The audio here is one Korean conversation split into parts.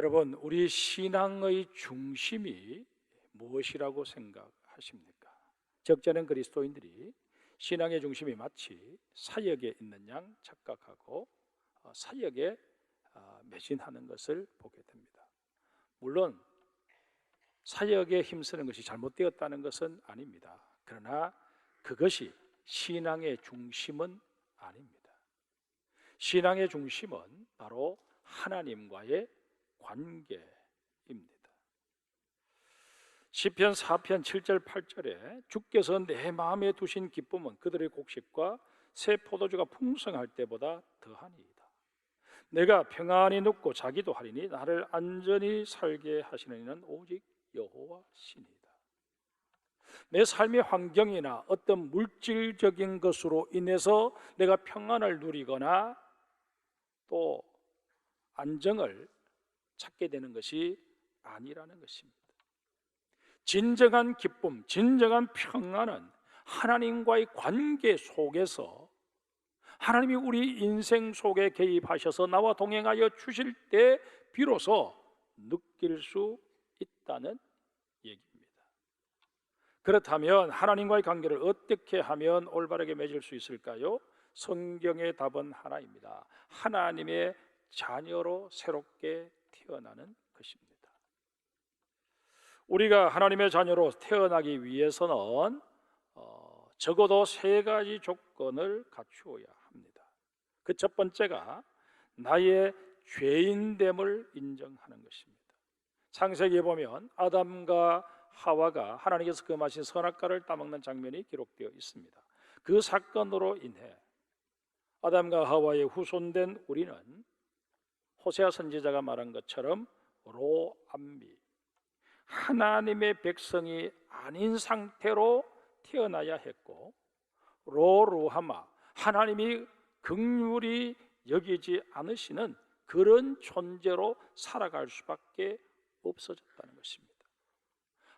여러분, 우리 신앙의 중심이 무엇이라고 생각하십니까? 적잖은 그리스도인들이 신앙의 중심이 마치 사역에 있는 양 착각하고 어, 사역에 어, 매진하는 것을 보게 됩니다. 물론 사역에 힘쓰는 것이 잘못되었다는 것은 아닙니다. 그러나 그것이 신앙의 중심은 아닙니다. 신앙의 중심은 바로 하나님과의 관계입니다. 시편 4편 7절 8절에 주께서 내 마음에 두신 기쁨은 그들의 곡식과 새 포도주가 풍성할 때보다 더하니이다. 내가 평안히 눕고 자기도 하리니 나를 안전히 살게 하시는 이는 오직 여호와 신이다. 내 삶의 환경이나 어떤 물질적인 것으로 인해서 내가 평안을 누리거나 또 안정을 찾게 되는 것이 아니라는 것입니다. 진정한 기쁨, 진정한 평안은 하나님과의 관계 속에서 하나님이 우리 인생 속에 개입하셔서 나와 동행하여 주실 때 비로소 느낄 수 있다는 얘기입니다. 그렇다면 하나님과의 관계를 어떻게 하면 올바르게 맺을 수 있을까요? 성경의 답은 하나입니다. 하나님의 자녀로 새롭게 태어나는 것입니다. 우리가 하나님의 자녀로 태어나기 위해서는 어, 적어도 세 가지 조건을 갖추어야 합니다. 그 첫 번째가 나의 죄인됨을 인정하는 것입니다. 창세기에 보면 아담과 하와가 하나님께서 금하신 선악과를 따먹는 장면이 기록되어 있습니다. 그 사건으로 인해 아담과 하와의 후손된 우리는 호세아 선지자가 말한 것처럼 로암미 하나님의 백성이 아닌 상태로 태어나야 했고 로루하마 하나님이 극률이 여기지 않으시는 그런 존재로 살아갈 수밖에 없어졌다는 것입니다.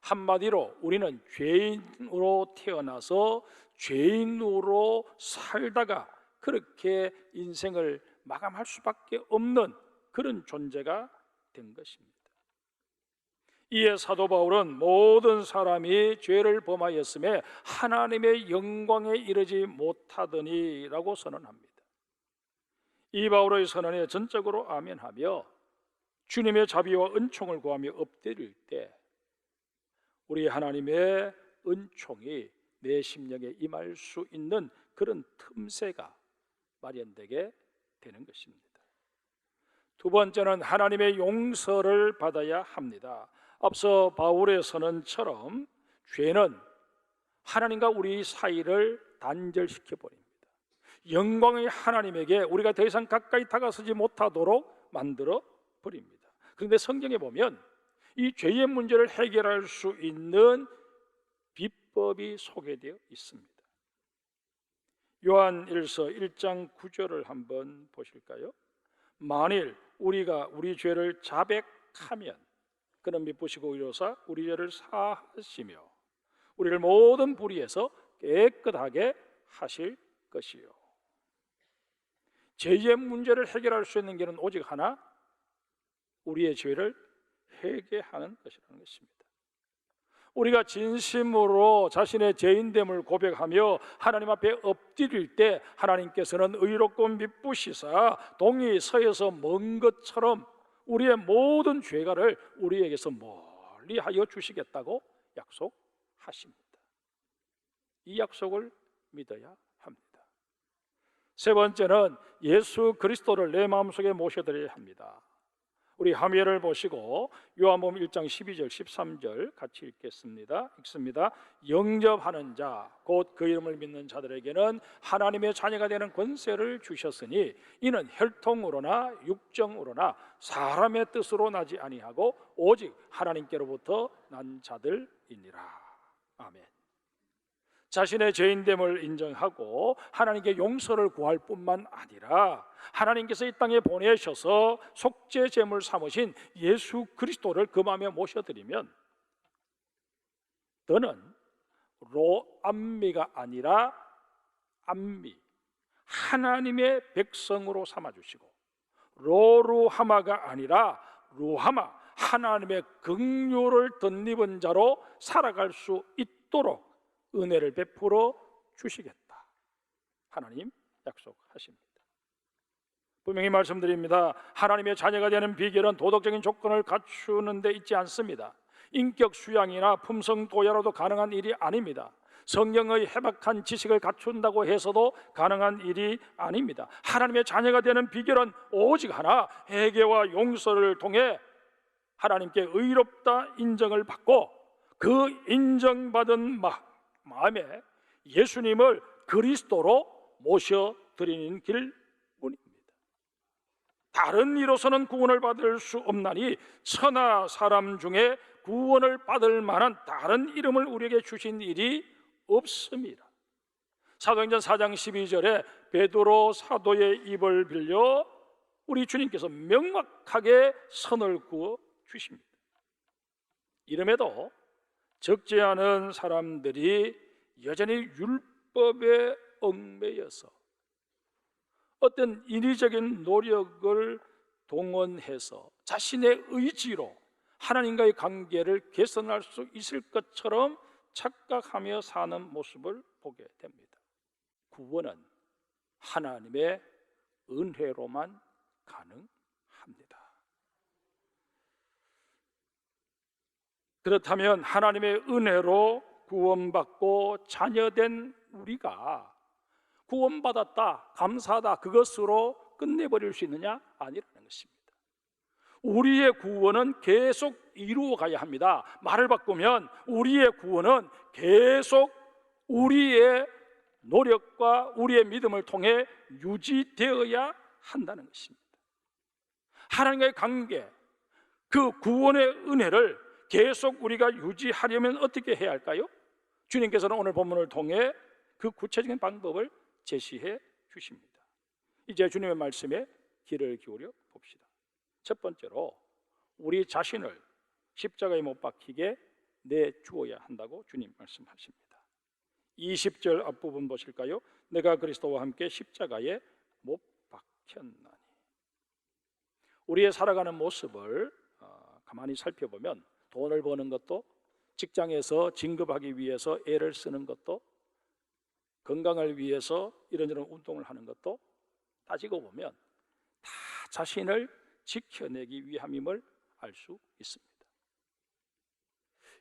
한마디로 우리는 죄인으로 태어나서 죄인으로 살다가 그렇게 인생을 마감할 수밖에 없는 그런 존재가 된 것입니다. 이에 사도 바울은 모든 사람이 죄를 범하였음에 하나님의 영광에 이르지 못하더니라고 선언합니다. 이 바울의 선언에 전적으로 아멘하며 주님의 자비와 은총을 구하며 엎드릴 때 우리 하나님의 은총이 내 심령에 임할 수 있는 그런 틈새가 마련되게 되는 것입니다. 두 번째는 하나님의 용서를 받아야 합니다. 앞서 바울의 선언처럼 죄는 하나님과 우리 사이를 단절시켜 버립니다. 영광의 하나님에게 우리가 더 이상 가까이 다가서지 못하도록 만들어 버립니다. 그런데 성경에 보면 이 죄의 문제를 해결할 수 있는 비법이 소개되어 있습니다. 요한 1서 1장 9절을 한번 보실까요? 만일 우리가 우리 죄를 자백하면 그는 미쁘시고 의로사 우리 죄를 사하시며 우리를 모든 불의에서 깨끗하게 하실 것이요. 죄의 문제를 해결할 수 있는 길은 오직 하나 우리의 죄를 회개하는 것이라는 것입니다. 우리가 진심으로 자신의 죄인됨을 고백하며 하나님 앞에 엎드릴 때 하나님께서는 의롭고 미쁘시사 동이 서에서 먼 것처럼 우리의 모든 죄가를 우리에게서 멀리 하여 주시겠다고 약속하십니다. 이 약속을 믿어야 합니다. 세 번째는 예수 그리스도를 내 마음속에 모셔드려야 합니다. 우리 화면을 보시고 요한복음 1장 12절 13절 같이 읽겠습니다. 읽습니다. 영접하는 자 곧 그 이름을 믿는 자들에게는 하나님의 자녀가 되는 권세를 주셨으니 이는 혈통으로나 육정으로나 사람의 뜻으로 나지 아니하고 오직 하나님께로부터 난 자들이니라. 아멘. 자신의 죄인됨을 인정하고 하나님께 용서를 구할 뿐만 아니라 하나님께서 이 땅에 보내셔서 속죄 제물 삼으신 예수 그리스도를 그 마음에 모셔드리면 너는 로암미가 아니라 암미 하나님의 백성으로 삼아 주시고 로루하마가 아니라 루하마 하나님의 긍휼을 덧입은 자로 살아갈 수 있도록 은혜를 베풀어 주시겠다. 하나님 약속하십니다. 분명히 말씀드립니다. 하나님의 자녀가 되는 비결은 도덕적인 조건을 갖추는 데 있지 않습니다. 인격 수양이나 품성 도야로도 가능한 일이 아닙니다. 성경의 해박한 지식을 갖춘다고 해서도 가능한 일이 아닙니다. 하나님의 자녀가 되는 비결은 오직 하나 회개와 용서를 통해 하나님께 의롭다 인정을 받고 그 인정받은 마, 마음에 예수님을 그리스도로 모셔 드리는 길뿐입니다. 다른 이로서는 구원을 받을 수 없나니 천하 사람 중에 구원을 받을 만한 다른 이름을 우리에게 주신 일이 없습니다. 사도행전 4장 12절에 베드로 사도의 입을 빌려 우리 주님께서 명확하게 선을 그어 주십니다. 이름에도 적지 않은 사람들이 여전히 율법에 얽매여서 어떤 인위적인 노력을 동원해서 자신의 의지로 하나님과의 관계를 개선할 수 있을 것처럼 착각하며 사는 모습을 보게 됩니다. 구원은 하나님의 은혜로만 가능합니다. 그렇다면 하나님의 은혜로 구원받고 자녀된 우리가 구원받았다, 감사하다, 그것으로 끝내버릴 수 있느냐? 아니라는 것입니다. 우리의 구원은 계속 이루어 가야 합니다. 말을 바꾸면 우리의 구원은 계속 우리의 노력과 우리의 믿음을 통해 유지되어야 한다는 것입니다. 하나님과의 관계, 그 구원의 은혜를 계속 우리가 유지하려면 어떻게 해야 할까요? 주님께서는 오늘 본문을 통해 그 구체적인 방법을 제시해 주십니다. 이제 주님의 말씀에 귀를 기울여 봅시다. 첫 번째로 우리 자신을 십자가에 못 박히게 내 주어야 한다고 주님 말씀하십니다. 20절 앞부분 보실까요? 내가 그리스도와 함께 십자가에 못 박혔나니. 우리의 살아가는 모습을 어, 가만히 살펴보면 돈을 버는 것도 직장에서 진급하기 위해서 애를 쓰는 것도 건강을 위해서 이런저런 운동을 하는 것도 따지고 보면 다 자신을 지켜내기 위함임을 알 수 있습니다.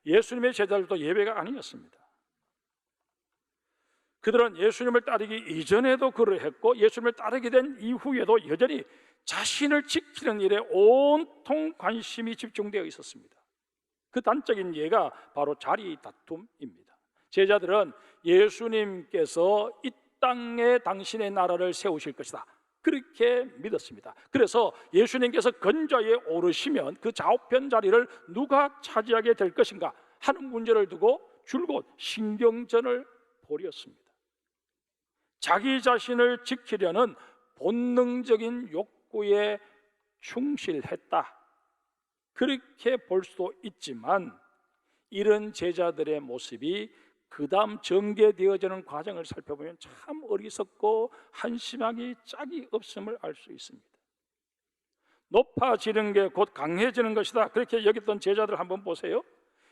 예수님의 제자들도 예배가 아니었습니다. 그들은 예수님을 따르기 이전에도 그러했고 예수님을 따르게 된 이후에도 여전히 자신을 지키는 일에 온통 관심이 집중되어 있었습니다. 그 단적인 예가 바로 자리 다툼입니다. 제자들은 예수님께서 이 땅에 당신의 나라를 세우실 것이다. 그렇게 믿었습니다. 그래서 예수님께서 건좌에 오르시면 그 좌우편 자리를 누가 차지하게 될 것인가 하는 문제를 두고 줄곧 신경전을 벌였습니다. 자기 자신을 지키려는 본능적인 욕구에 충실했다. 그렇게 볼 수도 있지만 이런 제자들의 모습이 그 다음 전개되어지는 과정을 살펴보면 참 어리석고 한심하기 짝이 없음을 알 수 있습니다. 높아지는 게 곧 강해지는 것이다. 그렇게 여겼던 제자들 한번 보세요.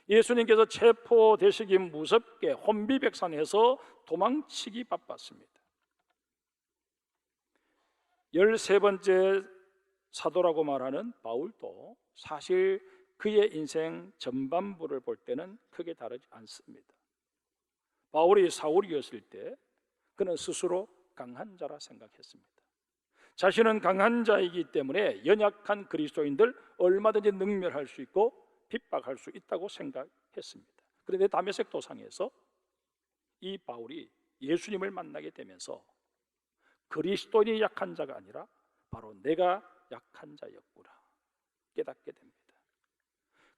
예수님께서 체포되시기 무섭게 혼비백산해서 도망치기 바빴습니다. 열세 번째 사도라고 말하는 바울도 사실 그의 인생 전반부를 볼 때는 크게 다르지 않습니다. 바울이 사울이었을 때 그는 스스로 강한 자라 생각했습니다. 자신은 강한 자이기 때문에 연약한 그리스도인들 얼마든지 능멸할 수 있고 핍박할 수 있다고 생각했습니다. 그런데 다메섹 도상에서 이 바울이 예수님을 만나게 되면서 그리스도인이 약한 자가 아니라 바로 내가 약한 자였구나 깨닫게 됩니다.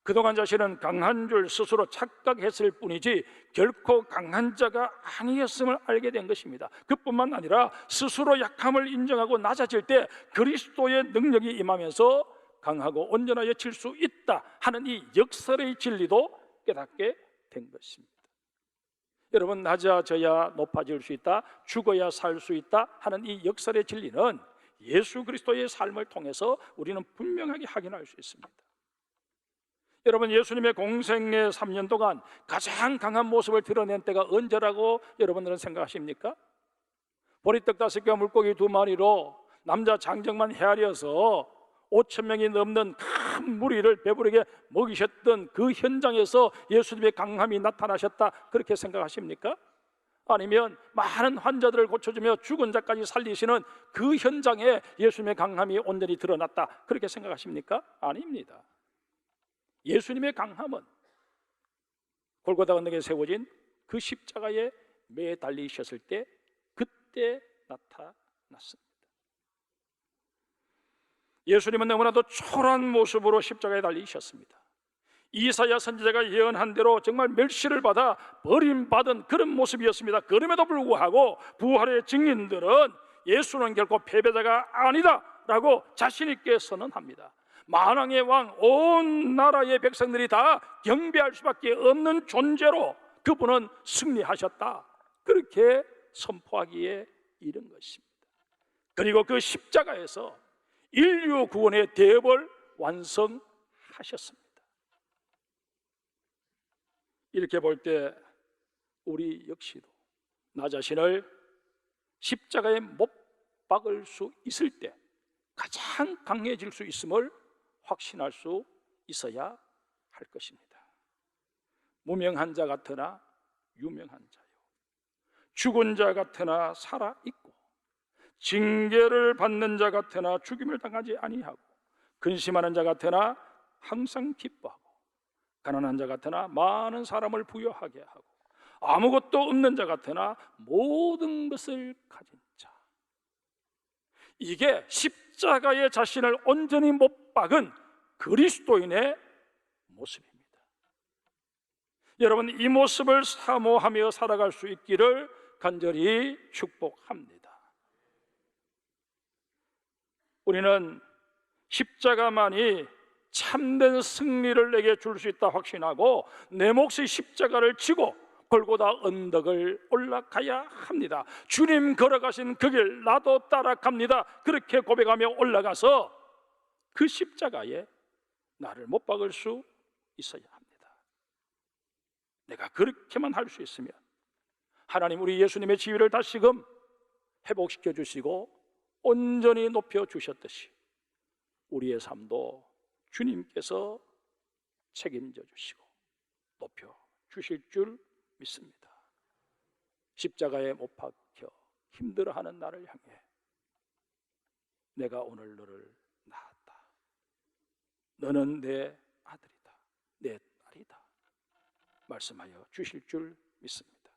그동안 자신은 강한 줄 스스로 착각했을 뿐이지 결코 강한 자가 아니었음을 알게 된 것입니다. 그뿐만 아니라 스스로 약함을 인정하고 낮아질 때 그리스도의 능력이 임하면서 강하고 온전하여 질수 있다 하는 이 역설의 진리도 깨닫게 된 것입니다. 여러분 낮아져야 높아질 수 있다, 죽어야 살 수 있다 하는 이 역설의 진리는 예수 그리스도의 삶을 통해서 우리는 분명하게 확인할 수 있습니다. 여러분 예수님의 공생의 3년 동안 가장 강한 모습을 드러낸 때가 언제라고 여러분들은 생각하십니까? 보리떡 다섯 개와 물고기 두 마리로 남자 장정만 헤아려서 5천 명이 넘는 큰 무리를 배부르게 먹이셨던 그 현장에서 예수님의 강함이 나타나셨다 그렇게 생각하십니까? 아니면 많은 환자들을 고쳐주며 죽은 자까지 살리시는 그 현장에 예수님의 강함이 온전히 드러났다 그렇게 생각하십니까? 아닙니다. 예수님의 강함은 골고다 언덕에 세워진 그 십자가에 매달리셨을 때 그때 나타났습니다. 예수님은 너무나도 초라한 모습으로 십자가에 달리셨습니다. 이사야 선지자가 예언한 대로 정말 멸시를 받아 버림받은 그런 모습이었습니다. 그럼에도 불구하고 부활의 증인들은 예수는 결코 패배자가 아니다라고 자신 있게 선언합니다. 만왕의 왕 온 나라의 백성들이 다 경배할 수밖에 없는 존재로 그분은 승리하셨다. 그렇게 선포하기에 이른 것입니다. 그리고 그 십자가에서 인류 구원의 대업을 완성하셨습니다. 이렇게 볼 때 우리 역시도 나 자신을 십자가에 못 박을 수 있을 때 가장 강해질 수 있음을 확신할 수 있어야 할 것입니다. 무명한 자 같으나 유명한 자요. 죽은 자 같으나 살아 있고 징계를 받는 자 같으나 죽임을 당하지 아니하고 근심하는 자 같으나 항상 기뻐하고 가난한 자 같으나 많은 사람을 부여하게 하고 아무것도 없는 자 같으나 모든 것을 가진 자. 이게 십자가에 자신을 온전히 못 박은 그리스도인의 모습입니다. 여러분 이 모습을 사모하며 살아갈 수 있기를 간절히 축복합니다. 우리는 십자가만이 참된 승리를 내게 줄 수 있다 확신하고 내 몫의 십자가를 지고 골고다 언덕을 올라가야 합니다. 주님 걸어가신 그 길 나도 따라갑니다. 그렇게 고백하며 올라가서 그 십자가에 나를 못 박을 수 있어야 합니다. 내가 그렇게만 할 수 있으면 하나님 우리 예수님의 지위를 다시금 회복시켜 주시고 온전히 높여 주셨듯이 우리의 삶도 주님께서 책임져 주시고 높여 주실 줄 믿습니다. 십자가에 못 박혀 힘들어하는 나를 향해 내가 오늘 너를 낳았다. 너는 내 아들이다. 내 딸이다. 말씀하여 주실 줄 믿습니다.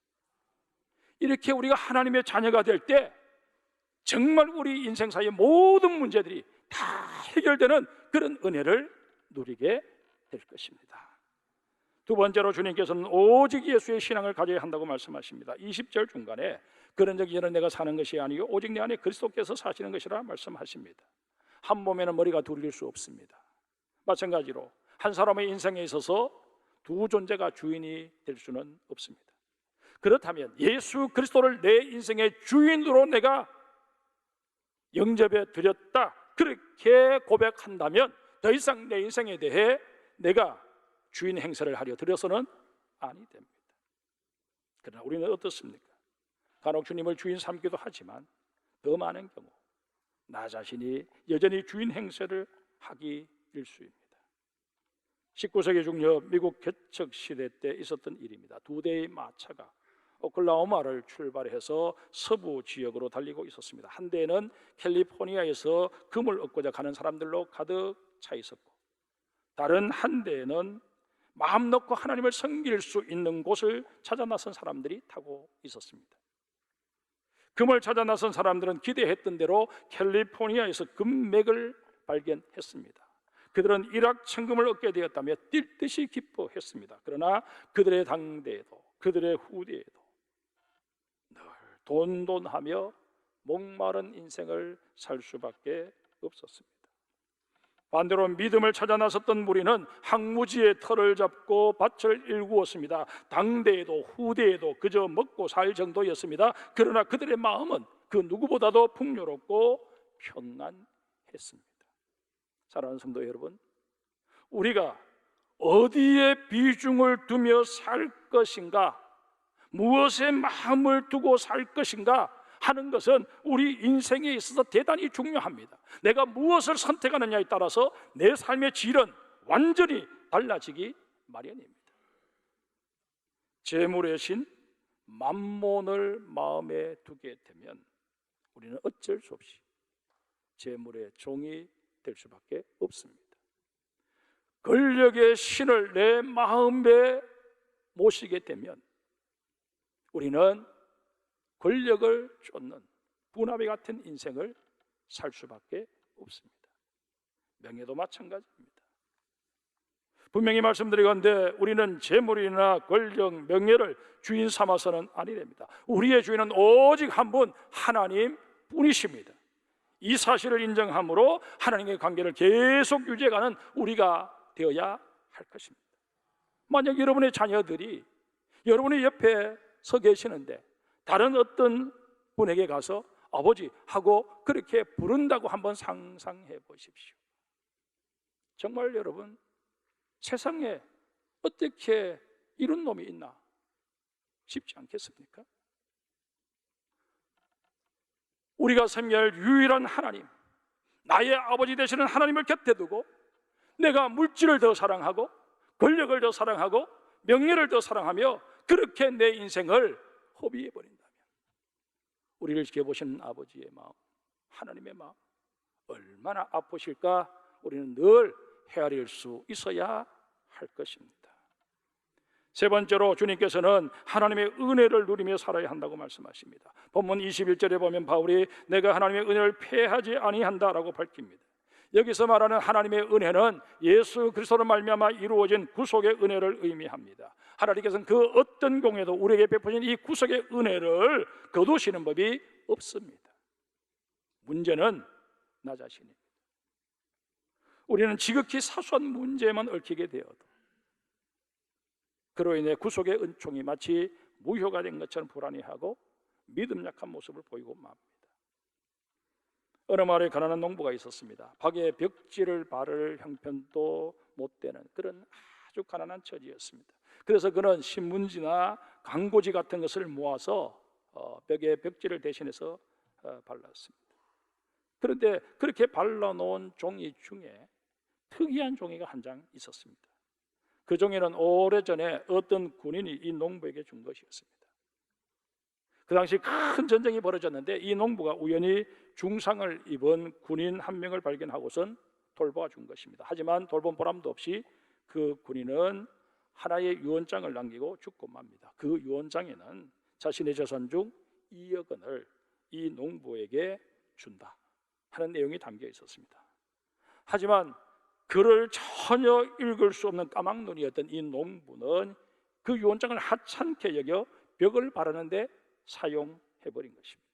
이렇게 우리가 하나님의 자녀가 될 때 정말 우리 인생사의 모든 문제들이 다 해결되는 그런 은혜를 누리게 될 것입니다. 두 번째로 주님께서는 오직 예수의 신앙을 가져야 한다고 말씀하십니다. 20절 중간에 그런 적이 저는 내가 사는 것이 아니요 오직 내 안에 그리스도께서 사시는 것이라 말씀하십니다. 한 몸에는 머리가 둘릴 수 없습니다. 마찬가지로 한 사람의 인생에 있어서 두 존재가 주인이 될 수는 없습니다. 그렇다면 예수 그리스도를 내 인생의 주인으로 내가 영접해 드렸다. 그렇게 고백한다면 더 이상 내 인생에 대해 내가 주인 행세를 하려 들여서는 아니 됩니다. 그러나 우리는 어떻습니까? 간혹 주님을 주인 삼기도 하지만 더 많은 경우 나 자신이 여전히 주인 행세를 하기 일수입니다. 19세기 중여 미국 개척 시대 때 있었던 일입니다. 두 대의 마차가 오클라호마를 출발해서 서부 지역으로 달리고 있었습니다. 한 대는 캘리포니아에서 금을 얻고자 가는 사람들로 가득 차 있었고 다른 한 대는 마음 놓고 하나님을 섬길 수 있는 곳을 찾아 나선 사람들이 타고 있었습니다. 금을 찾아 나선 사람들은 기대했던 대로 캘리포니아에서 금맥을 발견했습니다. 그들은 일확 천금을 얻게 되었다며 뛸 듯이 기뻐했습니다. 그러나 그들의 당대에도 그들의 후대에도 늘 돈돈하며 목마른 인생을 살 수밖에 없었습니다. 반대로 믿음을 찾아 나섰던 무리는 항무지의 털을 잡고 밭을 일구었습니다. 당대에도 후대에도 그저 먹고 살 정도였습니다. 그러나 그들의 마음은 그 누구보다도 풍요롭고 평안했습니다. 사랑하는 성도 여러분, 우리가 어디에 비중을 두며 살 것인가, 무엇에 마음을 두고 살 것인가 하는 것은 우리 인생에 있어서 대단히 중요합니다. 내가 무엇을 선택하느냐에 따라서 내 삶의 질은 완전히 달라지기 마련입니다. 재물의 신 만몬을 마음에 두게 되면 우리는 어쩔 수 없이 재물의 종이 될 수밖에 없습니다. 권력의 신을 내 마음에 모시게 되면 우리는 권력을 쫓는 분화비 같은 인생을 살 수밖에 없습니다. 명예도 마찬가지입니다. 분명히 말씀드리건데 우리는 재물이나 권력, 명예를 주인 삼아서는 아니 됩니다. 우리의 주인은 오직 한 분 하나님 뿐이십니다. 이 사실을 인정함으로 하나님의 관계를 계속 유지해가는 우리가 되어야 할 것입니다. 만약 여러분의 자녀들이 여러분의 옆에 서 계시는데 다른 어떤 분에게 가서 아버지 하고 그렇게 부른다고 한번 상상해 보십시오. 정말 여러분 세상에 어떻게 이런 놈이 있나 싶지 않겠습니까? 우리가 섬겨할 유일한 하나님, 나의 아버지 되시는 하나님을 곁에 두고 내가 물질을 더 사랑하고 권력을 더 사랑하고 명예를 더 사랑하며 그렇게 내 인생을 허비해 버린다면 우리를 지켜보시는 아버지의 마음, 하나님의 마음 얼마나 아프실까 우리는 늘 헤아릴 수 있어야 할 것입니다. 세 번째로 주님께서는 하나님의 은혜를 누리며 살아야 한다고 말씀하십니다. 본문 21절에 보면 바울이 내가 하나님의 은혜를 패하지 아니한다라고 밝힙니다. 여기서 말하는 하나님의 은혜는 예수 그리스도로 말미암아 이루어진 구속의 은혜를 의미합니다. 하나님께서는 그 어떤 공에도 우리에게 베푸신 이 구속의 은혜를 거두시는 법이 없습니다. 문제는 나 자신입니다. 우리는 지극히 사소한 문제만 얽히게 되어도 그로 인해 구속의 은총이 마치 무효가 된 것처럼 불안해하고 믿음 약한 모습을 보이고 맙니다. 어느 마을에 가난한 농부가 있었습니다. 박에 벽지를 바를 형편도 못 되는 그런 아주 가난한 처지였습니다. 그래서 그는 신문지나 광고지 같은 것을 모아서 어, 벽에 벽지를 대신해서 어, 발랐습니다. 그런데 그렇게 발라놓은 종이 중에 특이한 종이가 한 장 있었습니다. 그 종이는 오래전에 어떤 군인이 이 농부에게 준 것이었습니다. 그 당시 큰 전쟁이 벌어졌는데 이 농부가 우연히 중상을 입은 군인 한 명을 발견하고선 돌보아 준 것입니다. 하지만 돌본 보람도 없이 그 군인은 하나의 유언장을 남기고 죽고 맙니다. 그 유언장에는 자신의 재산 중 2억 원을 이 농부에게 준다 하는 내용이 담겨 있었습니다. 하지만 글을 전혀 읽을 수 없는 까막눈이었던 이 농부는 그 유언장을 하찮게 여겨 벽을 바르는데 사용해 버린 것입니다.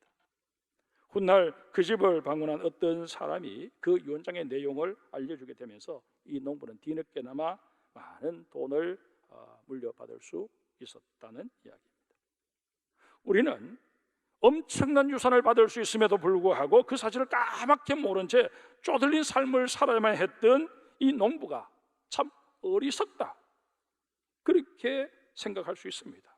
훗날 그 집을 방문한 어떤 사람이 그 유언장의 내용을 알려주게 되면서 이 농부는 뒤늦게나마 많은 돈을 어, 물려받을 수 있었다는 이야기입니다. 우리는 엄청난 유산을 받을 수 있음에도 불구하고 그 사실을 까맣게 모른 채 쪼들린 삶을 살아야만 했던 이 농부가 참 어리석다. 그렇게 생각할 수 있습니다.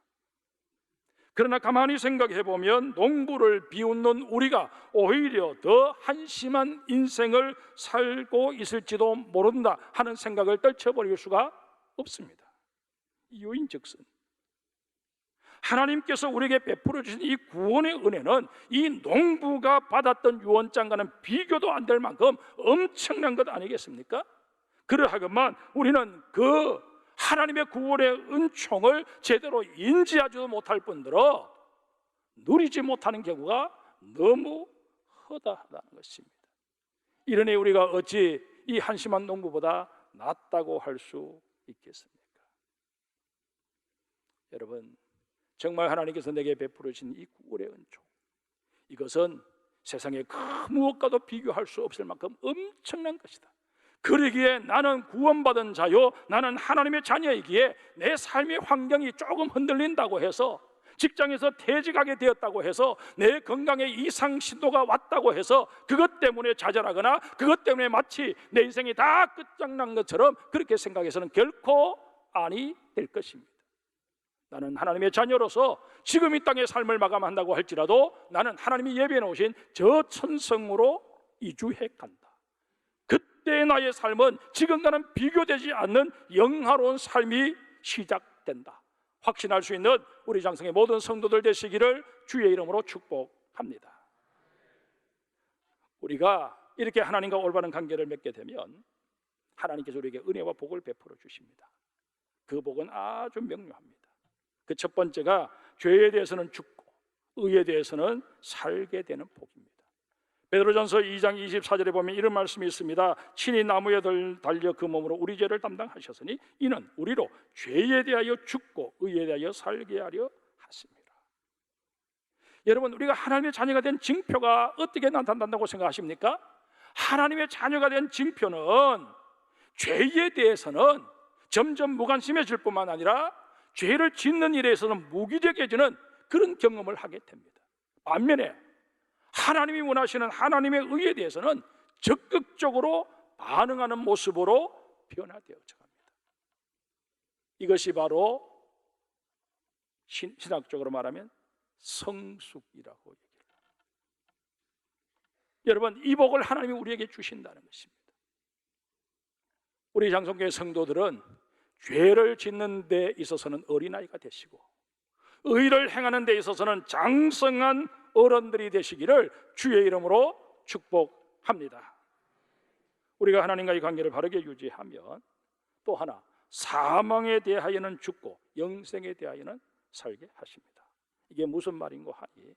그러나 가만히 생각해 보면 농부를 비웃는 우리가 오히려 더 한심한 인생을 살고 있을지도 모른다 하는 생각을 떨쳐버릴 수가 없습니다. 이유인 즉슨 하나님께서 우리에게 베풀어 주신 이 구원의 은혜는 이 농부가 받았던 유언장과는 비교도 안 될 만큼 엄청난 것 아니겠습니까? 그러하건만 우리는 그 하나님의 구원의 은총을 제대로 인지하지도 못할 뿐더러 누리지 못하는 경우가 너무 허다하다는 것입니다. 이러니 우리가 어찌 이 한심한 농부보다 낫다고 할 수 있겠습니까? 여러분, 정말 하나님께서 내게 베풀어 주신 이 구원의 은총 이것은 세상에 그 무엇과도 비교할 수 없을 만큼 엄청난 것이다. 그러기에 나는 구원받은 자요 나는 하나님의 자녀이기에 내 삶의 환경이 조금 흔들린다고 해서 직장에서 퇴직하게 되었다고 해서 내 건강에 이상 신도가 왔다고 해서 그것 때문에 좌절하거나 그것 때문에 마치 내 인생이 다 끝장난 것처럼 그렇게 생각해서는 결코 아니 될 것입니다. 나는 하나님의 자녀로서 지금 이 땅의 삶을 마감한다고 할지라도 나는 하나님이 예비해 놓으신 저 천성으로 이주해 간다. 그때 나의 삶은 지금과는 비교되지 않는 영화로운 삶이 시작된다. 확신할 수 있는 우리 장성의 모든 성도들 되시기를 주의 이름으로 축복합니다. 우리가 이렇게 하나님과 올바른 관계를 맺게 되면 하나님께서 우리에게 은혜와 복을 베풀어 주십니다. 그 복은 아주 명료합니다. 그 첫 번째가 죄에 대해서는 죽고 의에 대해서는 살게 되는 복입니다. 베드로전서 2장 24절에 보면 이런 말씀이 있습니다. 친히 나무에 달려 그 몸으로 우리 죄를 담당하셨으니 이는 우리로 죄에 대하여 죽고 의에 대하여 살게 하려 하십니다. 여러분 우리가 하나님의 자녀가 된 징표가 어떻게 나타난다고 생각하십니까? 하나님의 자녀가 된 징표는 죄에 대해서는 점점 무관심해질 뿐만 아니라 죄를 짓는 일에 있어서는 무기력해지는 그런 경험을 하게 됩니다. 반면에 하나님이 원하시는 하나님의 의에 대해서는 적극적으로 반응하는 모습으로 변화되어져 갑니다. 이것이 바로 신, 신학적으로 말하면 성숙이라고 얘기합니다. 여러분 이 복을 하나님이 우리에게 주신다는 것입니다. 우리 장성교회 성도들은 죄를 짓는 데 있어서는 어린아이가 되시고 의를 행하는 데 있어서는 장성한 어른들이 되시기를 주의 이름으로 축복합니다. 우리가 하나님과의 관계를 바르게 유지하면 또 하나 사망에 대하여는 죽고 영생에 대하여는 살게 하십니다. 이게 무슨 말인고 하니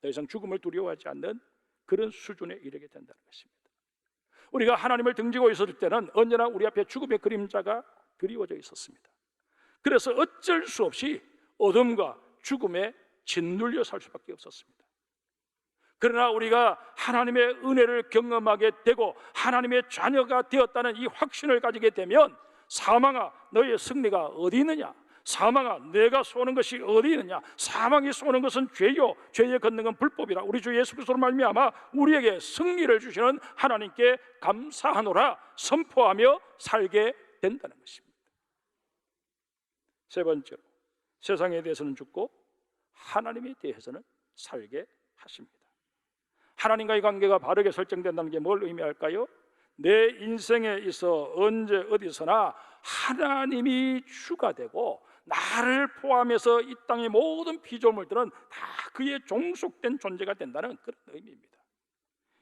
더 이상 죽음을 두려워하지 않는 그런 수준에 이르게 된다는 것입니다. 우리가 하나님을 등지고 있을 때는 언제나 우리 앞에 죽음의 그림자가 그리워져 있었습니다. 그래서 어쩔 수 없이 어둠과 죽음에 짓눌려 살 수밖에 없었습니다. 그러나 우리가 하나님의 은혜를 경험하게 되고 하나님의 자녀가 되었다는 이 확신을 가지게 되면 사망아 너의 승리가 어디 있느냐? 사망아 내가 쏘는 것이 어디 있느냐? 사망이 쏘는 것은 죄요 죄의 걷는 건 불법이라 우리 주 예수 그리스도로 말미암아 우리에게 승리를 주시는 하나님께 감사하노라 선포하며 살게 된다는 것입니다. 세 번째로 세상에 대해서는 죽고 하나님에 대해서는 살게 하십니다. 하나님과의 관계가 바르게 설정된다는 게 뭘 의미할까요? 내 인생에 있어 언제 어디서나 하나님이 주가 되고 나를 포함해서 이 땅의 모든 피조물들은 다 그의 종속된 존재가 된다는 그런 의미입니다.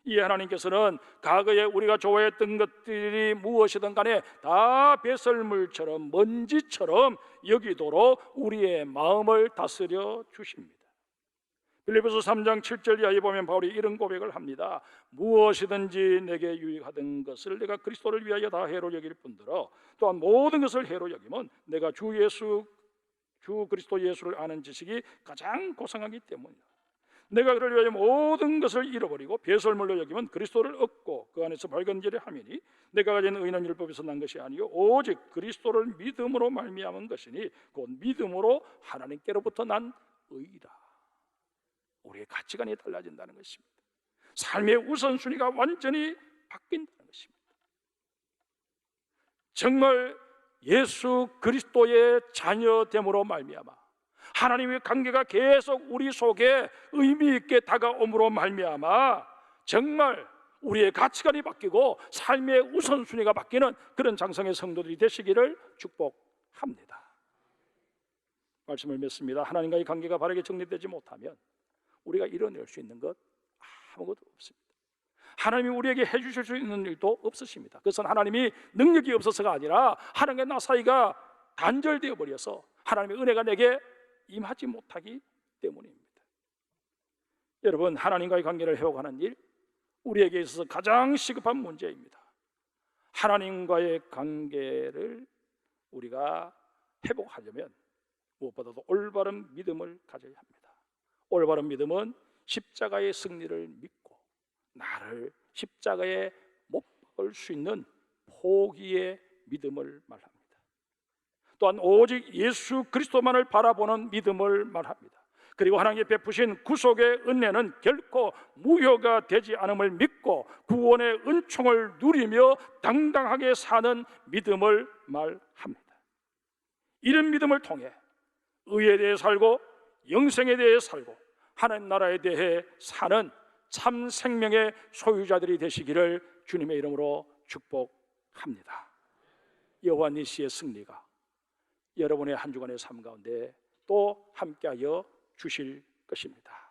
이 하나님께서는 과거에 우리가 좋아했던 것들이 무엇이든 간에 다 배설물처럼 먼지처럼 여기도록 우리의 마음을 다스려 주십니다. 빌리포스 3장 7절 이하에 보면 바울이 이런 고백을 합니다. 무엇이든지 내게 유익하던 것을 내가 그리스도를 위하여 다 해로 여길 뿐더러 또한 모든 것을 해로 여기면 내가 주 예수 주 그리스도 예수를 아는 지식이 가장 고상하기 때문이다. 내가 그를 위하여 모든 것을 잃어버리고 배설물로 여기면 그리스도를 얻고 그 안에서 밝은 길에 함이니 내가 가진 의는 율법에서 난 것이 아니요 오직 그리스도를 믿음으로 말미암은 것이니 곧 믿음으로 하나님께로부터 난 의라. 우리의 가치관이 달라진다는 것입니다. 삶의 우선순위가 완전히 바뀐다는 것입니다. 정말 예수 그리스도의 자녀됨으로 말미암아 하나님의 관계가 계속 우리 속에 의미 있게 다가옴으로 말미암아 정말 우리의 가치관이 바뀌고 삶의 우선순위가 바뀌는 그런 장성의 성도들이 되시기를 축복합니다. 말씀을 맺습니다. 하나님과의 관계가 바르게 정리되지 못하면 우리가 이뤄낼 수 있는 것 아무것도 없습니다. 하나님이 우리에게 해주실 수 있는 일도 없으십니다. 그것은 하나님이 능력이 없어서가 아니라 하나님과 나 사이가 단절되어 버려서 하나님의 은혜가 내게 임하지 못하기 때문입니다. 여러분, 하나님과의 관계를 회복하는 일, 우리에게 있어서 가장 시급한 문제입니다. 하나님과의 관계를 우리가 회복하려면 무엇보다도 올바른 믿음을 가져야 합니다. 올바른 믿음은 십자가의 승리를 믿고 나를 십자가에 못 박을 수 있는 포기의 믿음을 말합니다. 또한 오직 예수 그리스도만을 바라보는 믿음을 말합니다. 그리고 하나님께 베푸신 구속의 은혜는 결코 무효가 되지 않음을 믿고 구원의 은총을 누리며 당당하게 사는 믿음을 말합니다. 이런 믿음을 통해 의에 대해 살고 영생에 대해 살고 하나님 나라에 대해 사는 참 생명의 소유자들이 되시기를 주님의 이름으로 축복합니다. 여호와 니시의 승리가 여러분의 한 주간의 삶 가운데 또 함께하여 주실 것입니다.